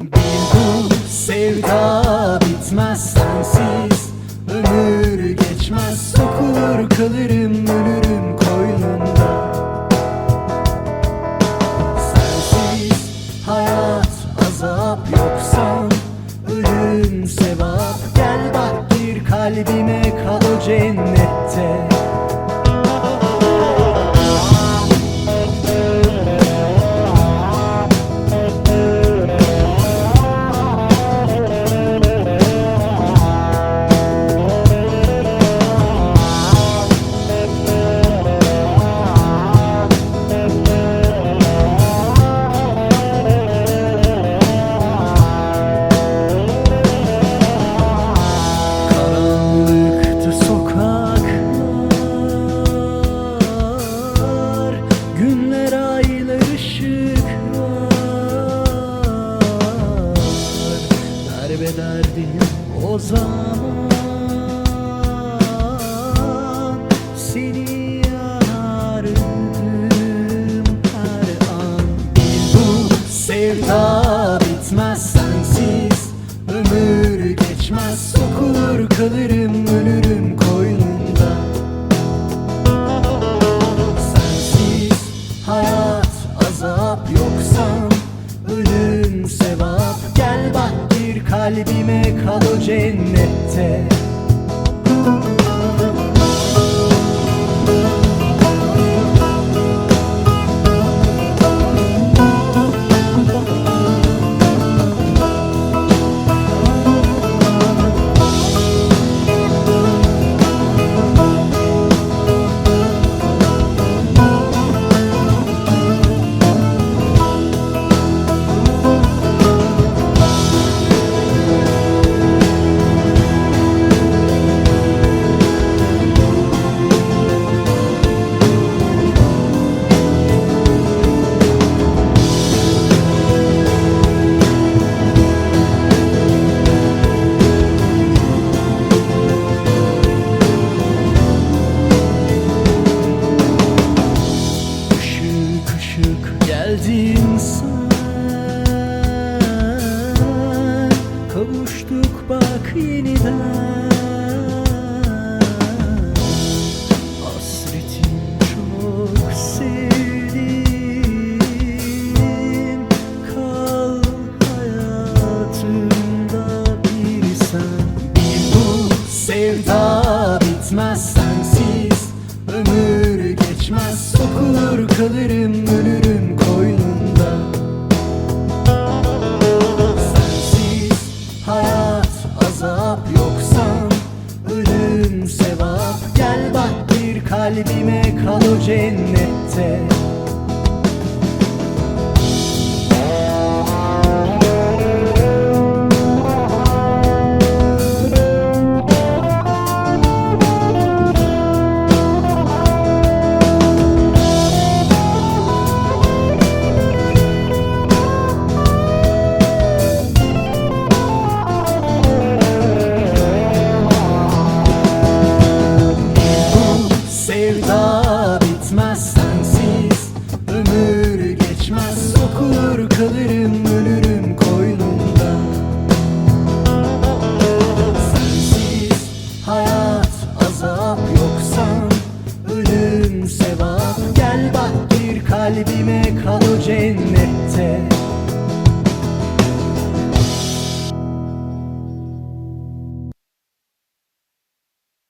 Bu sevda bitmez sensiz. Ömür geçmez sokulur kalırım ölürüm koynunda Sensiz hayat azap yoksan Ölüm sevap. Gel bak gir kalbime kal o cennette Derbederdim o zaman. Seni arardım her an. Bu sevda bitmez sensiz Ömür geçmez sokulur kalırım kalbime kal cennette geldin sen Kavuştuk bak yeniden. Hasretim çok sevdim. Kal hayatımda bir sen. Bu sevda bitmez sensiz. Ömür geçmez sokulur kalırım Olur kalırım ölürüm koynunda Sensiz hayat azap yoksan Ölüm sevap. Gel bak bir kalbime kal o cennette.